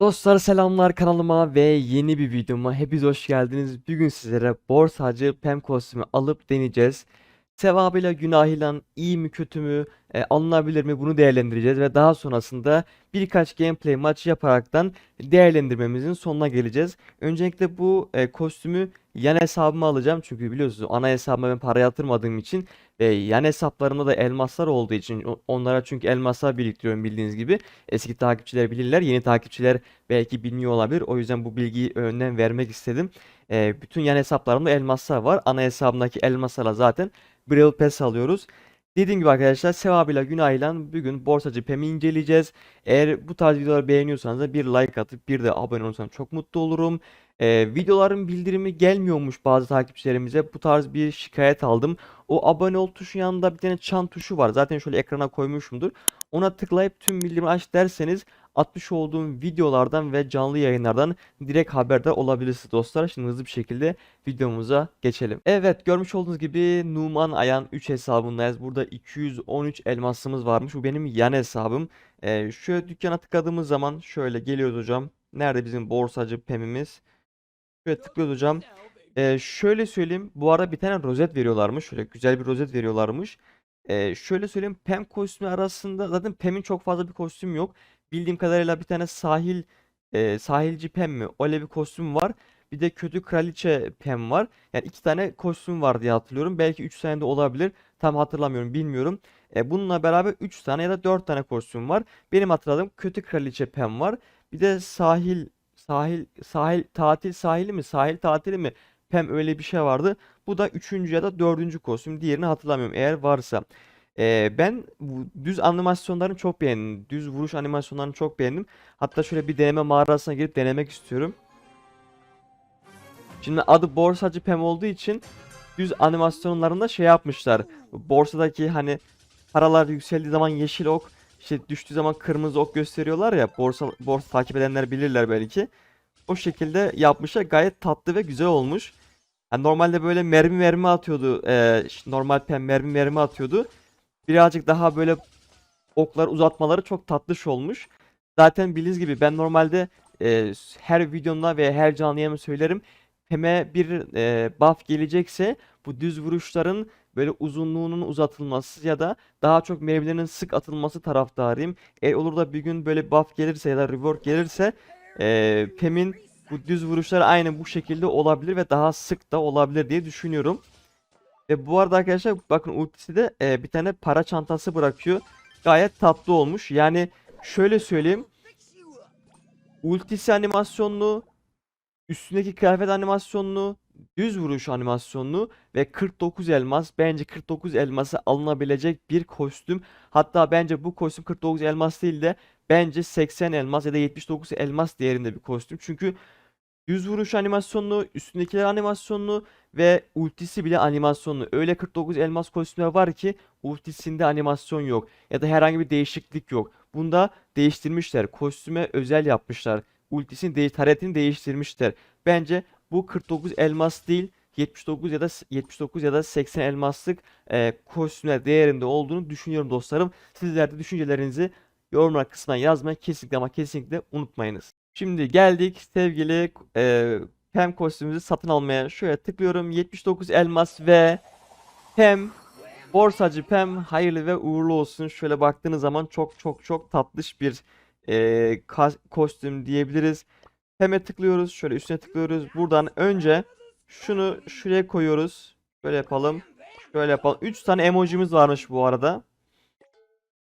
Dostlar selamlar kanalıma ve yeni bir videoma hepiniz hoş geldiniz. Bugün sizlere borsacı pem kostümü alıp deneyeceğiz. Sevabıyla günahıyla iyi mi kötü mü e, alınabilir mi bunu değerlendireceğiz ve daha sonrasında birkaç gameplay maç yaparaktan değerlendirmemizin sonuna geleceğiz. Öncelikle bu e, kostümü yan hesabıma alacağım çünkü biliyorsunuz ana hesabıma ben para yatırmadığım için ve yan hesaplarımda da elmaslar olduğu için onlara çünkü elmaslar biriktiriyorum bildiğiniz gibi. Eski takipçiler bilirler, yeni takipçiler belki bilmiyor olabilir. O yüzden bu bilgiyi önden vermek istedim. Ee, bütün yan hesaplarımda elmaslar var. Ana hesabımdaki elmaslarla zaten Braille Pass alıyoruz. Dediğim gibi arkadaşlar sevabıyla günahıyla bugün borsacı PEM'i inceleyeceğiz. Eğer bu tarz videoları beğeniyorsanız da bir like atıp bir de abone olursanız çok mutlu olurum. Ee, videoların bildirimi gelmiyormuş bazı takipçilerimize. Bu tarz bir şikayet aldım. O abone ol tuşu yanında bir tane çan tuşu var. Zaten şöyle ekrana koymuşumdur. Ona tıklayıp tüm bildirimi aç derseniz atmış olduğum videolardan ve canlı yayınlardan direkt haberdar olabilirsiniz dostlar. Şimdi hızlı bir şekilde videomuza geçelim. Evet görmüş olduğunuz gibi Numan Ayan 3 hesabındayız. Burada 213 elmasımız varmış. Bu benim yan hesabım. Ee, şöyle dükkana tıkladığımız zaman şöyle geliyoruz hocam. Nerede bizim borsacı pemimiz? Şöyle tıklıyoruz hocam. Ee, şöyle söyleyeyim. Bu arada bir tane rozet veriyorlarmış. Şöyle güzel bir rozet veriyorlarmış. Ee, şöyle söyleyeyim. Pem kostümü arasında zaten Pem'in çok fazla bir kostüm yok. Bildiğim kadarıyla bir tane sahil e, sahilci Pem mi? Öyle bir kostüm var. Bir de kötü kraliçe Pem var. Yani iki tane kostüm var diye hatırlıyorum. Belki üç tane de olabilir. Tam hatırlamıyorum, bilmiyorum. E, bununla beraber üç tane ya da dört tane kostüm var. Benim hatırladığım kötü kraliçe Pem var. Bir de sahil sahil sahil tatil sahili mi? Sahil tatili mi? Pem öyle bir şey vardı. Bu da üçüncü ya da dördüncü kostüm. Diğerini hatırlamıyorum eğer varsa. Ee, ben düz animasyonlarını çok beğendim. Düz vuruş animasyonlarını çok beğendim. Hatta şöyle bir deneme mağarasına girip denemek istiyorum. Şimdi adı borsacı Pem olduğu için düz animasyonlarında şey yapmışlar. Borsadaki hani paralar yükseldiği zaman yeşil ok, işte düştüğü zaman kırmızı ok gösteriyorlar ya. Borsa borsa takip edenler bilirler belki. O şekilde yapmışlar. Gayet tatlı ve güzel olmuş. Yani normalde böyle mermi mermi atıyordu. Ş- normal pen mermi mermi atıyordu. Birazcık daha böyle oklar uzatmaları çok tatlış olmuş. Zaten bildiğiniz gibi ben normalde e, her videomda ve her canlı yayınımda söylerim. Pem'e bir e, buff gelecekse bu düz vuruşların böyle uzunluğunun uzatılması ya da daha çok mermilerin sık atılması taraftarıyım. Eğer olur da bir gün böyle buff gelirse ya da rework gelirse e, Pem'in bu düz vuruşlar aynı bu şekilde olabilir ve daha sık da olabilir diye düşünüyorum. Ve bu arada arkadaşlar bakın ultisi de e, bir tane para çantası bırakıyor. Gayet tatlı olmuş. Yani şöyle söyleyeyim. Ultisi animasyonlu, üstündeki kıyafet animasyonlu, düz vuruş animasyonlu ve 49 elmas. Bence 49 elması alınabilecek bir kostüm. Hatta bence bu kostüm 49 elmas değil de bence 80 elmas ya da 79 elmas değerinde bir kostüm. Çünkü Düz vuruş animasyonlu, üstündekiler animasyonlu ve ultisi bile animasyonlu. Öyle 49 elmas kostümler var ki ultisinde animasyon yok ya da herhangi bir değişiklik yok. Bunda değiştirmişler. Kostüme özel yapmışlar. Ultisini değiş taretini değiştirmişler. Bence bu 49 elmas değil 79 ya da 79 ya da 80 elmaslık e, kostümler değerinde olduğunu düşünüyorum dostlarım. Sizler de düşüncelerinizi yorumlar kısmına yazmayı kesinlikle ama kesinlikle unutmayınız. Şimdi geldik sevgili e, Pem kostümümüzü satın almaya. Şöyle tıklıyorum 79 elmas ve Pem borsacı Pem hayırlı ve uğurlu olsun. Şöyle baktığınız zaman çok çok çok tatlış bir e, kostüm diyebiliriz. Pem'e tıklıyoruz. Şöyle üstüne tıklıyoruz. Buradan önce şunu şuraya koyuyoruz. Şöyle yapalım. Şöyle yapalım. 3 tane emojimiz varmış bu arada.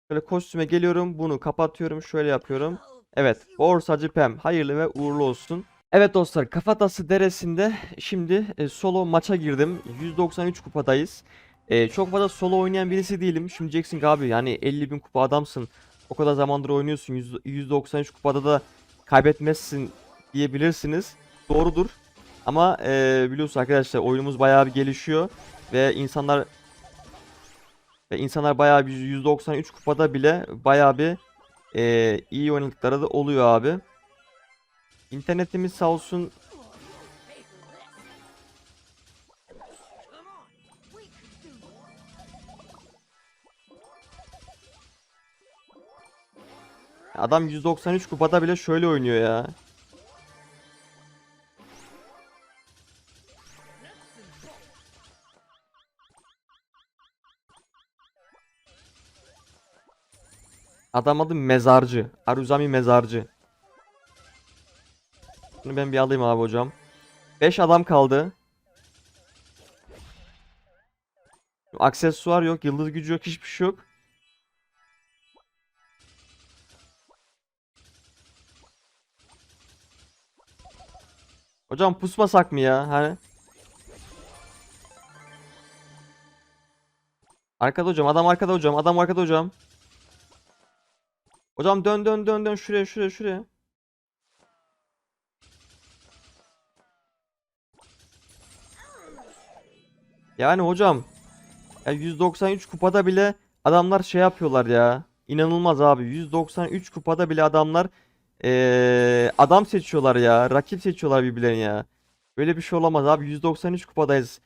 Şöyle kostüme geliyorum. Bunu kapatıyorum. Şöyle yapıyorum. Evet, borsacı Pem hayırlı ve uğurlu olsun. Evet dostlar, Kafatası Deresi'nde şimdi e, solo maça girdim. 193 kupadayız. E, çok fazla solo oynayan birisi değilim. Şimdi ki abi yani 50 bin kupa adamsın. O kadar zamandır oynuyorsun. 100 193 kupada da kaybetmezsin diyebilirsiniz. Doğrudur. Ama e, biliyorsunuz arkadaşlar oyunumuz bayağı bir gelişiyor. Ve insanlar ve insanlar bayağı bir 193 kupada bile bayağı bir ee, iyi oynadıkları da oluyor abi. İnternetimiz sağ olsun Adam 193 kupada bile şöyle oynuyor ya. Adam adı Mezarcı. Aruzami Mezarcı. Bunu ben bir alayım abi hocam. 5 adam kaldı. Aksesuar yok, yıldız gücü yok, hiçbir şey yok. Hocam pusmasak mı ya? Hani? Arkada hocam, adam arkada hocam, adam arkada hocam. Hocam dön dön dön dön şuraya şuraya şuraya. Yani hocam ya 193 kupada bile adamlar şey yapıyorlar ya. İnanılmaz abi. 193 kupada bile adamlar eee, adam seçiyorlar ya. Rakip seçiyorlar birbirlerine ya. Böyle bir şey olamaz abi. 193 kupadayız.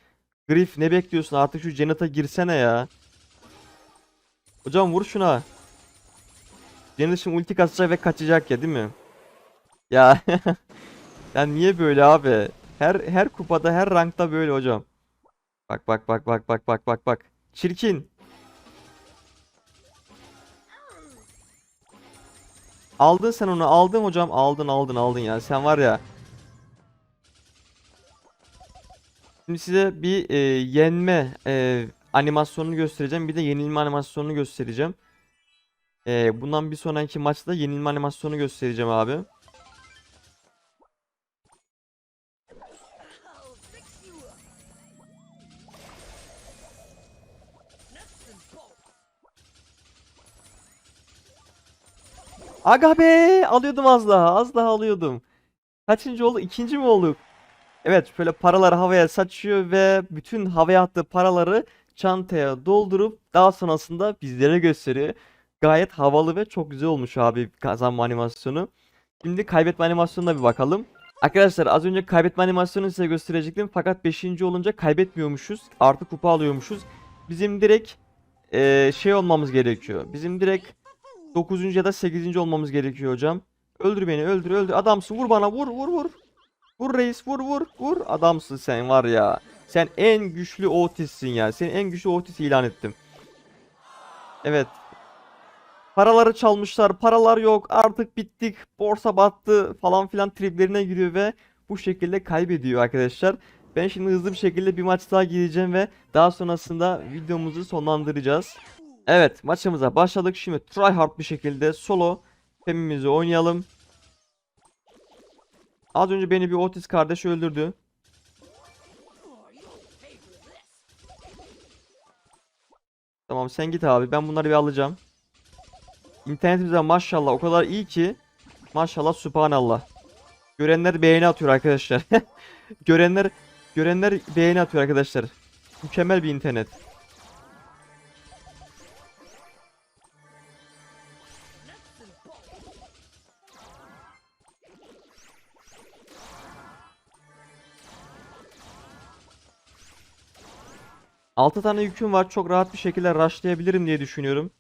Griff ne bekliyorsun? Artık şu Janet'a girsene ya. Hocam vur şuna. Janet şimdi ulti kasacak ve kaçacak ya değil mi? Ya ya niye böyle abi? Her her kupada her rankta böyle hocam. Bak bak bak bak bak bak bak bak. Çirkin. Aldın sen onu aldın hocam aldın aldın aldın ya sen var ya. Şimdi size bir e, yenme e, animasyonunu göstereceğim bir de yenilme animasyonunu göstereceğim. E, bundan bir sonraki maçta yenilme animasyonu göstereceğim abi. Aga be alıyordum az daha az daha alıyordum. Kaçıncı oldu? İkinci mi olduk? Evet şöyle paraları havaya saçıyor ve bütün havaya attığı paraları çantaya doldurup daha sonrasında bizlere gösteriyor. Gayet havalı ve çok güzel olmuş abi kazanma animasyonu. Şimdi kaybetme animasyonuna bir bakalım. Arkadaşlar az önce kaybetme animasyonunu size gösterecektim fakat 5. olunca kaybetmiyormuşuz. Artı kupa alıyormuşuz. Bizim direkt eee, şey olmamız gerekiyor. Bizim direkt 9. ya da 8. olmamız gerekiyor hocam. Öldür beni öldür öldür. Adamsın vur bana vur vur vur. Vur reis vur vur vur. Adamsın sen var ya. Sen en güçlü Otis'sin ya. Seni en güçlü Otis ilan ettim. Evet. Paraları çalmışlar. Paralar yok. Artık bittik. Borsa battı falan filan triplerine giriyor ve bu şekilde kaybediyor arkadaşlar. Ben şimdi hızlı bir şekilde bir maç daha gireceğim ve daha sonrasında videomuzu sonlandıracağız. Evet maçımıza başladık. Şimdi tryhard bir şekilde solo femimizi oynayalım. Az önce beni bir Otis kardeş öldürdü. Tamam sen git abi ben bunları bir alacağım. İnternetimize maşallah o kadar iyi ki maşallah subhanallah. Görenler beğeni atıyor arkadaşlar. Görenler görenler beğeni atıyor arkadaşlar. Mükemmel bir internet. Altı tane yüküm var. Çok rahat bir şekilde rushlayabilirim diye düşünüyorum.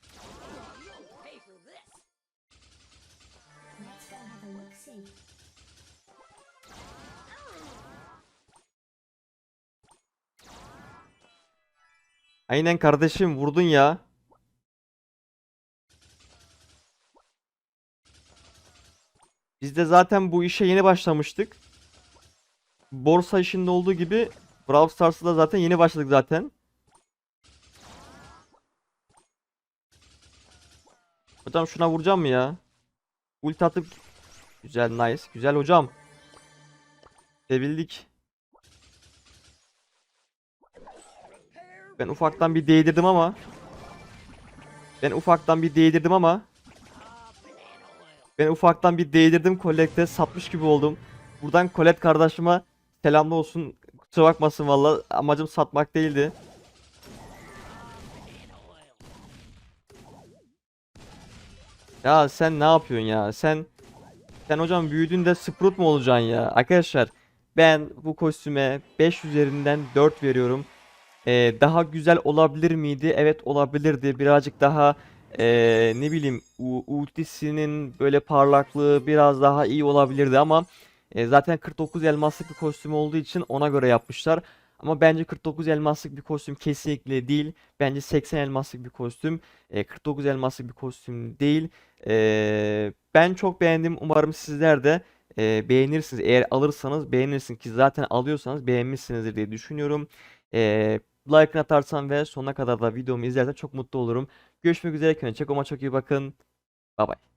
Aynen kardeşim vurdun ya. Biz de zaten bu işe yeni başlamıştık. Borsa işinde olduğu gibi Brawl Stars'ta da zaten yeni başladık zaten. Hocam şuna vuracağım mı ya? Ulti atıp Güzel nice. Güzel hocam. Sevildik. Ben ufaktan bir değdirdim ama. Ben ufaktan bir değdirdim ama. Ben ufaktan bir değdirdim Collect'e satmış gibi oldum. Buradan Colette kardeşime selamlı olsun. Kusura bakmasın valla amacım satmak değildi. Ya sen ne yapıyorsun ya? Sen sen hocam büyüdüğünde Sprout mu olacaksın ya? Arkadaşlar ben bu kostüme 5 üzerinden 4 veriyorum. Ee, daha güzel olabilir miydi? Evet olabilirdi. Birazcık daha Ee, ne bileyim ultisinin böyle parlaklığı biraz daha iyi olabilirdi ama e, zaten 49 elmaslık bir kostüm olduğu için ona göre yapmışlar. Ama bence 49 elmaslık bir kostüm kesinlikle değil. Bence 80 elmaslık bir kostüm. E, 49 elmaslık bir kostüm değil. E, ben çok beğendim. Umarım sizler de e, beğenirsiniz. Eğer alırsanız beğenirsiniz ki zaten alıyorsanız beğenmişsinizdir diye düşünüyorum. E, like atarsan ve sonuna kadar da videomu izlersen çok mutlu olurum. Görüşmek üzere. Kendinize çok ama çok iyi bakın. Bye bye.